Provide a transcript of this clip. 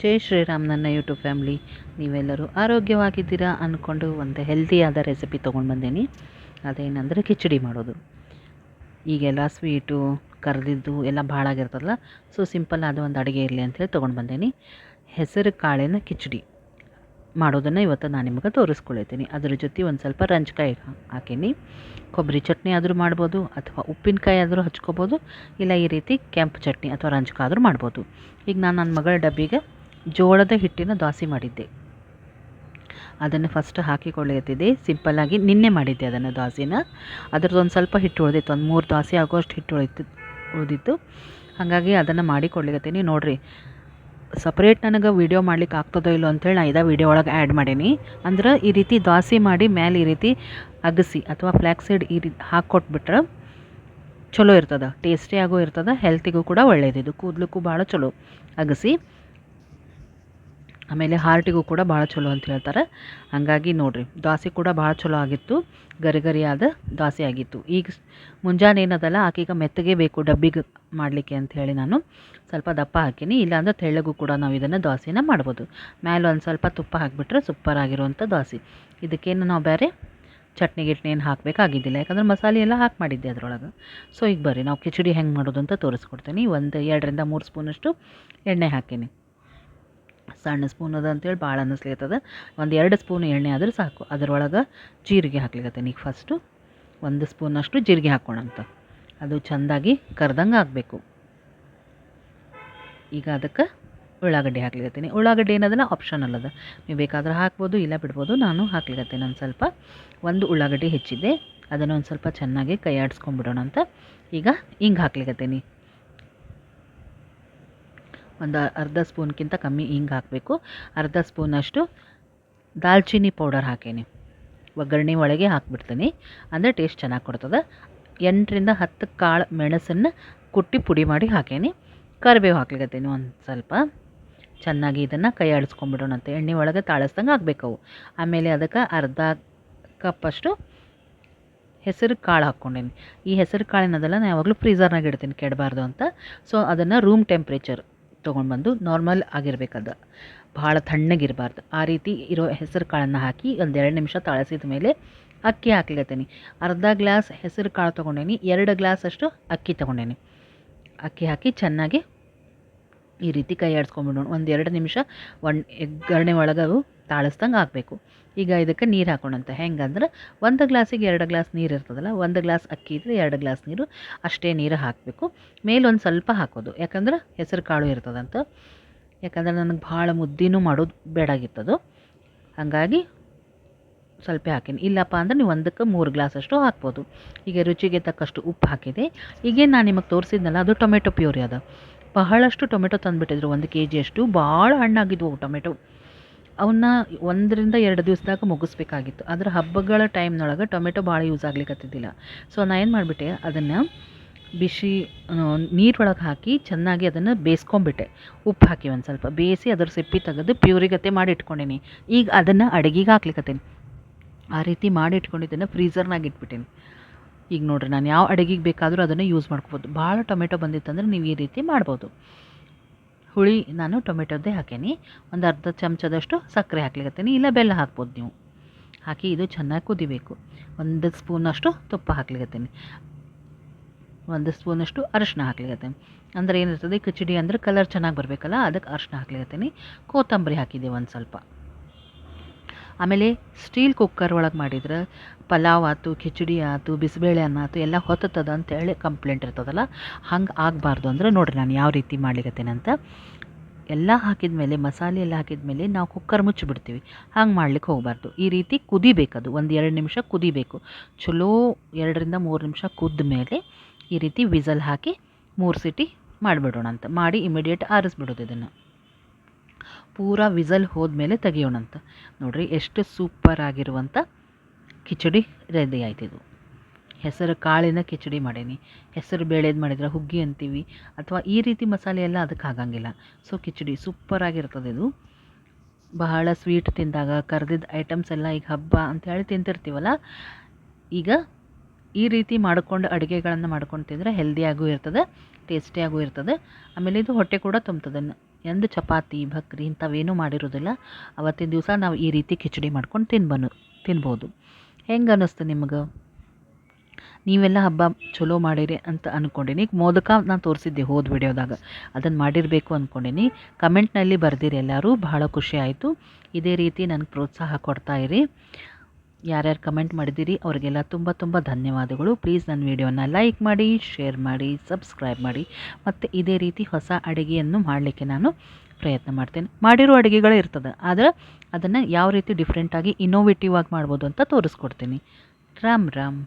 ಜೈ ಶ್ರೀರಾಮ್ ನನ್ನ YouTube family. ನೀವೆಲ್ಲರೂ ಆರೋಗ್ಯವಾಗಿದ್ದೀರಾ ಅಂದ್ಕೊಂಡು ಒಂದು ಹೆಲ್ದಿಯಾದ ರೆಸಿಪಿ ತೊಗೊಂಡು ಬಂದೀನಿ. ಅದೇನಂದರೆ ಕಿಚಡಿ ಮಾಡೋದು. ಈಗೆಲ್ಲ ಸ್ವೀಟು, ಕರೆದಿದ್ದು ಎಲ್ಲ ಭಾಳ ಆಗಿರ್ತದಲ್ಲ, ಸೊ ಸಿಂಪಲ್ ಆದ ಒಂದು ಅಡುಗೆ ಇರಲಿ ಅಂಥೇಳಿ ತೊಗೊಂಡು ಬಂದೀನಿ. ಹೆಸರು ಕಾಳಿನ ಕಿಚಡಿ ಮಾಡೋದನ್ನು ಇವತ್ತು ನಾನು ನಿಮಗೆ ತೋರಿಸ್ಕೊಳ್ತೀನಿ. ಅದ್ರ ಜೊತೆ ಒಂದು ಸ್ವಲ್ಪ ರಂಜ್ಕಾಯಿ ಹಾಕೀನಿ. ಕೊಬ್ಬರಿ ಚಟ್ನಿ ಆದರೂ ಮಾಡ್ಬೋದು ಅಥವಾ ಉಪ್ಪಿನಕಾಯಿ ಆದರೂ ಹಚ್ಕೋಬೋದು. ಇಲ್ಲ ಈ ರೀತಿ ಕೆಂಪು ಚಟ್ನಿ ಅಥವಾ ರಂಜ್ಕ ಆದರೂ ಮಾಡ್ಬೋದು. ಈಗ ನಾನು ನನ್ನ ಮಗಳ ಡಬ್ಬಿಗೆ ಜೋಳದ ಹಿಟ್ಟಿನ ದೋಸೆ ಮಾಡಿದ್ದೆ. ಅದನ್ನು ಫಸ್ಟ್ ಹಾಕಿಕೊಳ್ಳುತ್ತಿದ್ದೆ. ಸಿಂಪಲ್ಲಾಗಿ ನಿನ್ನೆ ಮಾಡಿದ್ದೆ ಅದನ್ನು ದೋಸೆನ ಅದ್ರದ್ದೊಂದು ಸ್ವಲ್ಪ ಹಿಟ್ಟು ಉಳಿದಿತ್ತು. ಒಂದು ಮೂರು ದೋಸೆ ಆಗೋಷ್ಟು ಹಿಟ್ಟು ಉಳಿತು, ಉಳಿದಿತ್ತು. ಹಾಗಾಗಿ ಅದನ್ನು ಮಾಡಿಕೊಳ್ಳಿಗತ್ತೀನಿ ನೋಡಿರಿ ಸಪ್ರೇಟ್ ನನಗೆ ವೀಡಿಯೋ ಮಾಡ್ಲಿಕ್ಕೆ ಆಗ್ತದೋ ಇಲ್ಲೋ ಅಂತೇಳಿ ನಾ ಇದೇ ವೀಡಿಯೋ ಒಳಗೆ ಆ್ಯಡ್ ಮಾಡೀನಿ. ಅಂದ್ರೆ ಈ ರೀತಿ ದೋಸೆ ಮಾಡಿ ಮೇಲೆ ಈ ರೀತಿ ಅಗಸಿ ಅಥವಾ ಫ್ಲ್ಯಾಕ್ ಸೀಡ್ ಈ ರೀತಿ ಹಾಕ್ಕೊಟ್ಬಿಟ್ರೆ ಚಲೋ ಇರ್ತದೆ. ಟೇಸ್ಟಿಯಾಗೂ ಇರ್ತದೆ. ಹೆಲ್ತಿಗೂ ಕೂಡ ಒಳ್ಳೆಯದಿದು ಕೂದಲಕ್ಕೂ ಭಾಳ ಚಲೋ ಅಗಸಿ. ಆಮೇಲೆ ಹಾರ್ಟಿಗೂ ಕೂಡ ಭಾಳ ಚಲೋ ಅಂತ ಹೇಳ್ತಾರೆ. ಹಾಗಾಗಿ ನೋಡಿರಿ ದ್ವಾಸೆ ಕೂಡ ಭಾಳ ಚಲೋ ಆಗಿತ್ತು ಗರಿ ಗರಿಯಾದ ದ್ವಾಸೆ ಆಗಿತ್ತು. ಈಗ ಮುಂಜಾನೆ ಏನದಲ್ಲ, ಆಕೀಗ ಮೆತ್ತಗೆ ಬೇಕು ಡಬ್ಬಿಗೆ ಮಾಡಲಿಕ್ಕೆ ಅಂತ ಹೇಳಿ ನಾನು ಸ್ವಲ್ಪ ದಪ್ಪ ಹಾಕೀನಿ, ಇಲ್ಲಾಂದ್ರೆ ತೆಳ್ಳಗೂ ಕೂಡ ನಾವು ಇದನ್ನು ದ್ವಾಸೆನ ಮಾಡ್ಬೋದು. ಮ್ಯಾಲ ಒಂದು ಸ್ವಲ್ಪ ತುಪ್ಪ ಹಾಕಿಬಿಟ್ರೆ ಸೂಪರ್ ಆಗಿರುವಂಥ ದ್ವಾಸೆ ಇದಕ್ಕೇನು ನಾವು ಬೇರೆ ಚಟ್ನಿ ಗಿಟ್ನಿ ಏನು ಹಾಕಬೇಕಾಗಿದ್ದಿಲ್ಲ, ಯಾಕಂದ್ರೆ ಮಸಾಲೆ ಎಲ್ಲ ಹಾಕಿ ಮಾಡಿದ್ದೆ ಅದರೊಳಗೆ. ಸೊ ಈಗ ಬರ್ರಿ, ನಾವು ಕಿಚಡಿ ಹೆಂಗೆ ಮಾಡೋದು ಅಂತ ತೋರಿಸ್ಕೊಡ್ತೀನಿ. ಒಂದು ಎರಡರಿಂದ ಮೂರು ಸ್ಪೂನಷ್ಟು ಎಣ್ಣೆ ಹಾಕೀನಿ. ಸಣ್ಣ ಸ್ಪೂನ್ ಅದ ಅಂತೇಳಿ ಭಾಳ ಅನ್ನಿಸ್ಲಿಕ್ಕತ್ತದ ಒಂದು ಎರಡು ಸ್ಪೂನ್ ಎಣ್ಣೆ ಆದ್ರೆ ಸಾಕು. ಅದರೊಳಗೆ ಜೀರಿಗೆ ಹಾಕ್ಲಿಕತ್ತೀನಿ ಈಗ ಫಸ್ಟು ಒಂದು ಸ್ಪೂನಷ್ಟು ಜೀರಿಗೆ ಹಾಕ್ಕೊಳಂತ ಅದು ಚೆಂದಾಗಿ ಕರ್ದಂಗೆ ಆಗಬೇಕು. ಈಗ ಅದಕ್ಕೆ ಉಳ್ಳಾಗಡ್ಡಿ ಹಾಕ್ಲಿಕತ್ತೀನಿ. ಉಳ್ಳಾಗಡ್ಡಿ ಏನದಲ್ಲ ಆಪ್ಷನಲ್ ಅದ. ನೀವು ಬೇಕಾದ್ರೆ ಹಾಕ್ಬೋದು, ಇಲ್ಲ ಬಿಡ್ಬೋದು, ನಾನು ಹಾಕ್ಲಿಕತ್ತೀನಿ ಒಂದು ಸ್ವಲ್ಪ. ಒಂದು ಉಳ್ಳಾಗಡ್ಡಿ ಹೆಚ್ಚಿದ್ದೆ ಅದನ್ನು ಒಂದು ಸ್ವಲ್ಪ ಚೆನ್ನಾಗಿ ಕೈ ಆಡಿಸ್ಕೊಂಡ್ಬಿಡೋಣ ಅಂತ. ಈಗ ಹಿಂಗೆ ಹಾಕ್ಲಿಕತ್ತೀನಿ. ಒಂದು ಅರ್ಧ ಸ್ಪೂನ್ಗಿಂತ ಕಮ್ಮಿ ಹಿಂಗೆ ಹಾಕಬೇಕು. ಅರ್ಧ ಸ್ಪೂನಷ್ಟು ದಾಲ್ಚಿನ್ನಿ ಪೌಡರ್ ಹಾಕೀನಿ. ಒಗ್ಗರಣೆ ಒಳಗೆ ಹಾಕ್ಬಿಡ್ತೀನಿ. ಅಂದರೆ ಟೇಸ್ಟ್ ಚೆನ್ನಾಗಿ ಕೊಡ್ತದೆ. ಎಂಟರಿಂದ ಹತ್ತು ಕಾಳು ಮೆಣಸನ್ನು ಕುಟ್ಟಿ ಪುಡಿ ಮಾಡಿ ಹಾಕೇನಿ. ಕರಿಬೇವು ಹಾಕ್ಲಿಕತ್ತೀನಿ ಒಂದು ಸ್ವಲ್ಪ. ಚೆನ್ನಾಗಿ ಇದನ್ನು ಕೈ ಅಂತ. ಎಣ್ಣೆ ಒಳಗೆ ತಾಳಿಸ್ದಂಗೆ ಆಗಬೇಕವು ಆಮೇಲೆ ಅದಕ್ಕೆ ಅರ್ಧ ಕಪ್ಪಷ್ಟು ಹೆಸರು ಕಾಳು ಹಾಕ್ಕೊಂಡೇನಿ. ಈ ಹೆಸರು ಕಾಳಿನದೆಲ್ಲ ನಾನು ಯಾವಾಗಲೂ ಫ್ರೀಝರ್ನಾಗ ಇಡ್ತೀನಿ, ಕೆಡಬಾರ್ದು ಅಂತ. ಸೊ ಅದನ್ನು ರೂಮ್ ಟೆಂಪ್ರೇಚರ್ ತೊಗೊಂಡು ಬಂದು ನಾರ್ಮಲ್ ಆಗಿರಬೇಕದು. ಭಾಳ ತಣ್ಣಗಿರಬಾರ್ದು. ಆ ರೀತಿ ಇರೋ ಹೆಸರು ಕಾಳನ್ನು ಹಾಕಿ ಒಂದು ಎರಡು ನಿಮಿಷ ತಾಳಿಸಿದ ಮೇಲೆ ಅಕ್ಕಿ ಹಾಕ್ಲಿಕತ್ತೀನಿ. ಅರ್ಧ ಗ್ಲಾಸ್ ಹೆಸರು ಕಾಳು ತೊಗೊಂಡೇನಿ, ಎರಡು ಗ್ಲಾಸ್ ಅಷ್ಟು ಅಕ್ಕಿ ತೊಗೊಂಡೇನಿ. ಅಕ್ಕಿ ಹಾಕಿ ಚೆನ್ನಾಗಿ ಈ ರೀತಿ ಕೈ ಆಡಿಸ್ಕೊಂಬಿಡೋಣ ಒಂದು ಎರಡು ನಿಮಿಷ ಒಣ ಎಗ್ಗರಣೆ ಒಳಗೆ ಅವು ತಾಳಿಸ್ದಂಗೆ ಆಗಬೇಕು ಈಗ ಇದಕ್ಕೆ ನೀರು ಹಾಕೋಣಂತ. ಹೆಂಗಂದ್ರೆ ಒಂದು ಗ್ಲಾಸಿಗೆ ಎರಡು ಗ್ಲಾಸ್ ನೀರು ಇರ್ತದಲ್ಲ, ಒಂದು ಗ್ಲಾಸ್ ಅಕ್ಕಿ ಇದ್ದರೆ ಎರಡು ಗ್ಲಾಸ್ ನೀರು ಅಷ್ಟೇ ನೀರು ಹಾಕಬೇಕು. ಮೇಲೊಂದು ಸ್ವಲ್ಪ ಹಾಕೋದು. ಯಾಕಂದ್ರೆ ಹೆಸರು ಕಾಳು ಇರ್ತದಂತ. ಯಾಕಂದ್ರೆ ನನಗೆ ಭಾಳ ಮುದ್ದಿನೂ ಮಾಡೋದು ಬೇಡಾಗಿತ್ತದು ಹಾಗಾಗಿ ಸ್ವಲ್ಪ ಹಾಕೀನಿ. ಇಲ್ಲಪ್ಪ ಅಂದ್ರೆ ನೀವು ಒಂದಕ್ಕೆ ಮೂರು ಗ್ಲಾಸ್ ಅಷ್ಟು ಹಾಕ್ಬೋದು. ಈಗ ರುಚಿಗೆ ತಕ್ಕಷ್ಟು ಉಪ್ಪು ಹಾಕಿದೆ. ಈಗೇನು ನಾನು ನಿಮಗೆ ತೋರಿಸಿದ್ನಲ್ಲ, ಅದು ಟೊಮೆಟೊ ಪ್ಯೂರಿ ಅದ. ಬಹಳಷ್ಟು ಟೊಮೆಟೊ ತಂದುಬಿಟ್ಟಿದ್ರು, ಒಂದು ಕೆ ಜಿಯಷ್ಟು ಭಾಳ ಹಣ್ಣಾಗಿದ್ವು ಟೊಮೆಟೊ. ಅವನ್ನ ಒಂದರಿಂದ ಎರಡು ದಿವಸದಾಗ ಮುಗಿಸ್ಬೇಕಾಗಿತ್ತು. ಆದ್ರೆ ಹಬ್ಬಗಳ ಟೈಮ್ನೊಳಗೆ ಟೊಮೆಟೊ ಭಾಳ ಯೂಸ್ ಆಗ್ಲಿಕ್ಕತ್ತಿದ್ದಿಲ್ಲ ಸೊ ನಾನು ಏನು ಮಾಡಿಬಿಟ್ಟೆ, ಅದನ್ನು ಬಿಸಿ ನೀರೊಳಗೆ ಹಾಕಿ ಚೆನ್ನಾಗಿ ಅದನ್ನು ಬೇಯಿಸ್ಕೊಂಬಿಟ್ಟೆ ಉಪ್ಪು ಹಾಕಿ ಒಂದು ಸ್ವಲ್ಪ ಬೇಯಿಸಿ ಅದ್ರ ಸಿಪ್ಪಿ ತೆಗೆದು ಪ್ಯೂರಿಗತೆ ಮಾಡಿ ಇಟ್ಕೊಂಡೀನಿ. ಈಗ ಅದನ್ನು ಅಡುಗೆಗೆ ಹಾಕ್ಲಿಕ್ಕತ್ತೀನಿ ಆ ರೀತಿ ಮಾಡಿ ಇಟ್ಕೊಂಡಿದ್ದನ್ನು ಫ್ರೀಝರ್ನಾಗ ಇಟ್ಬಿಟ್ಟೀನಿ. ಈಗ ನೋಡಿರಿ, ನಾನು ಯಾವ ಅಡುಗೆಗೆ ಬೇಕಾದರೂ ಅದನ್ನು ಯೂಸ್ ಮಾಡ್ಕೋಬೋದು. ಭಾಳ ಟೊಮೆಟೊ ಬಂದಿತ್ತಂದ್ರೆ ನೀವು ಈ ರೀತಿ ಮಾಡ್ಬೋದು. ಹುಳಿ ನಾನು ಟೊಮೆಟೊದ್ದೇ ಹಾಕೀನಿ. ಒಂದು ಅರ್ಧ ಚಮಚದಷ್ಟು ಸಕ್ಕರೆ ಹಾಕ್ಲಿಕತ್ತೀನಿ. ಇಲ್ಲ ಬೆಲ್ಲ ಹಾಕ್ಬೋದು ನೀವು. ಹಾಕಿ ಇದು ಚೆನ್ನಾಗಿ ಕುದಿಬೇಕು. ಒಂದು ಸ್ಪೂನಷ್ಟು ತುಪ್ಪ ಹಾಕ್ಲಿಕತ್ತೀನಿ. ಒಂದು ಸ್ಪೂನಷ್ಟು ಅರಶಿನ ಹಾಕ್ಲಿಕತ್ತೀನಿ. ಅಂದ್ರೆ ಏನಿರ್ತದೆ ಕಿಚಡಿ ಅಂದ್ರೆ ಕಲರ್ ಚೆನ್ನಾಗಿ ಬರಬೇಕಲ್ಲ, ಅದಕ್ಕೆ ಅರಶಿನ ಹಾಕ್ಲಿಕತ್ತೀನಿ. ಕೊತ್ತಂಬರಿ ಹಾಕಿದ್ದೆ ಒಂದು ಸ್ವಲ್ಪ. ಆಮೇಲೆ ಸ್ಟೀಲ್ ಕುಕ್ಕರ್ ಒಳಗೆ ಮಾಡಿದ್ರೆ ಪಲಾವ್ ಆಯ್ತು ಖಿಚಡಿ ಆಯ್ತು, ಬಿಸಿಬೇಳೆ ಅನ್ನ ಆಯ್ತು, ಎಲ್ಲ ಹೊತ್ತದ ಅಂತೇಳಿ ಕಂಪ್ಲೇಂಟ್ ಇರ್ತದಲ್ಲ, ಹಂಗೆ ಆಗಬಾರ್ದು ಅಂದ್ರೆ ನೋಡಿರಿ ನಾನು ಯಾವ ರೀತಿ ಮಾಡ್ಲಿಕ್ಕತ್ತೇನಂತ ಎಲ್ಲ ಹಾಕಿದ ಮೇಲೆ, ಮಸಾಲೆ ಎಲ್ಲ ಹಾಕಿದ ಮೇಲೆ ನಾವು ಕುಕ್ಕರ್ ಮುಚ್ಚಿಬಿಡ್ತೀವಿ. ಹಂಗೆ ಮಾಡ್ಲಿಕ್ಕೆ ಹೋಗಬಾರ್ದು. ಈ ರೀತಿ ಕುದಿಬೇಕದು. ಒಂದು ಎರಡು ನಿಮಿಷ ಕುದಿಬೇಕು. ಚಲೋ ಎರಡರಿಂದ ಮೂರು ನಿಮಿಷ ಕುದ್ದ ಮೇಲೆ ಈ ರೀತಿ ವಿಸಲ್ ಹಾಕಿ ಮೂರು ಸಿಟಿ ಮಾಡಿಬಿಡೋಣ ಅಂತ ಮಾಡಿ ಇಮಿಡಿಯೇಟ್ ಆರಿಸ್ಬಿಡೋದು ಇದನ್ನು. ಪೂರಾ ವಿಸಲ್ ಹೋದ್ಮೇಲೆ ತೆಗಿಯೋಣಂತ. ನೋಡಿರಿ, ಎಷ್ಟು ಸೂಪರ್ ಆಗಿರುವಂಥ ಕಿಚಡಿ ರೆಡಿ ಆಯ್ತಿದು ಹೆಸರು ಕಾಳಿನ ಕಿಚಡಿ ಮಾಡೀನಿ. ಹೆಸರು ಬೇಳೆದು ಮಾಡಿದ್ರೆ ಹುಗ್ಗಿ ಅಂತೀವಿ, ಅಥವಾ ಈ ರೀತಿ ಮಸಾಲೆ ಎಲ್ಲ ಅದಕ್ಕೆ ಆಗಂಗಿಲ್ಲ. ಸೊ ಕಿಚಡಿ ಸೂಪರ್ ಆಗಿರ್ತದೆ ಇದು. ಬಹಳ ಸ್ವೀಟ್ ತಿಂದಾಗ ಕರೆದಿದ್ದ ಐಟಮ್ಸ್ ಎಲ್ಲ ಈಗ ಹಬ್ಬ ಅಂತ ಹೇಳಿ ತಿಂತಿರ್ತೀವಲ್ಲ, ಈಗ ಈ ರೀತಿ ಮಾಡಿಕೊಂಡು ಅಡುಗೆಗಳನ್ನು ಮಾಡ್ಕೊಂಡು ತಿಂದರೆ ಹೆಲ್ದಿಯಾಗೂ ಇರ್ತದೆ ಟೇಸ್ಟಿಯಾಗೂ ಇರ್ತದೆ. ಆಮೇಲೆ ಇದು ಹೊಟ್ಟೆ ಕೂಡ ತುಂಬ್ತದೆ. ಎಂದು ಚಪಾತಿ, ಭಕ್ರಿ ಇಂಥವೇನೂ ಮಾಡಿರೋದಿಲ್ಲ ಅವತ್ತಿನ ದಿವಸ ನಾವು ಈ ರೀತಿ ಖಿಚಡಿ ಮಾಡ್ಕೊಂಡು ತಿನ್ಬನು, ತಿನ್ಬೋದು. ಹೆಂಗೆ ಅನ್ನಿಸ್ತು ನಿಮ್ಗೆ? ನೀವೆಲ್ಲ ಹಬ್ಬ ಚಲೋ ಮಾಡಿರಿ ಅಂತ ಅಂದ್ಕೊಂಡೀನಿ ಮೋದಕ ನಾನು ತೋರಿಸಿದ್ದೆ ಹೋದ ವಿಡಿಯೋದಾಗ. ಅದನ್ನು ಮಾಡಿರಬೇಕು ಅಂದ್ಕೊಂಡೀನಿ ಕಮೆಂಟ್ನಲ್ಲಿ ಬರ್ದಿರಿ ಎಲ್ಲರೂ. ಬಹಳ ಖುಷಿ ಆಯಿತು. ಇದೇ ರೀತಿ ನನಗೆ ಪ್ರೋತ್ಸಾಹ ಕೊಡ್ತಾಯಿರಿ ಯಾರ್ಯಾರು ಕಮೆಂಟ್ ಮಾಡಿದ್ದೀರಿ, ಅವರಿಗೆಲ್ಲ ತುಂಬ ತುಂಬ ಧನ್ಯವಾದಗಳು. ಪ್ಲೀಸ್ ನನ್ನ ವಿಡಿಯೋನ ಲೈಕ್ ಮಾಡಿ ಶೇರ್ ಮಾಡಿ ಸಬ್ಸ್ಕ್ರೈಬ್ ಮಾಡಿ. ಮತ್ತು ಇದೇ ರೀತಿ ಹೊಸ ಅಡುಗೆಯನ್ನು ಮಾಡಲಿಕ್ಕೆ ನಾನು ಪ್ರಯತ್ನ ಮಾಡ್ತೇನೆ. ಮಾಡಿರೋ ಅಡುಗೆಗಳೇ ಇರ್ತದೆ, ಆದರೆ ಅದನ್ನು ಯಾವ ರೀತಿ ಡಿಫ್ರೆಂಟಾಗಿ ಇನ್ನೋವೇಟಿವ್ ಆಗಿ ಮಾಡ್ಬೋದು ಅಂತ ತೋರಿಸ್ಕೊಡ್ತೀನಿ. ರಾಮ್ ರಾಮ್.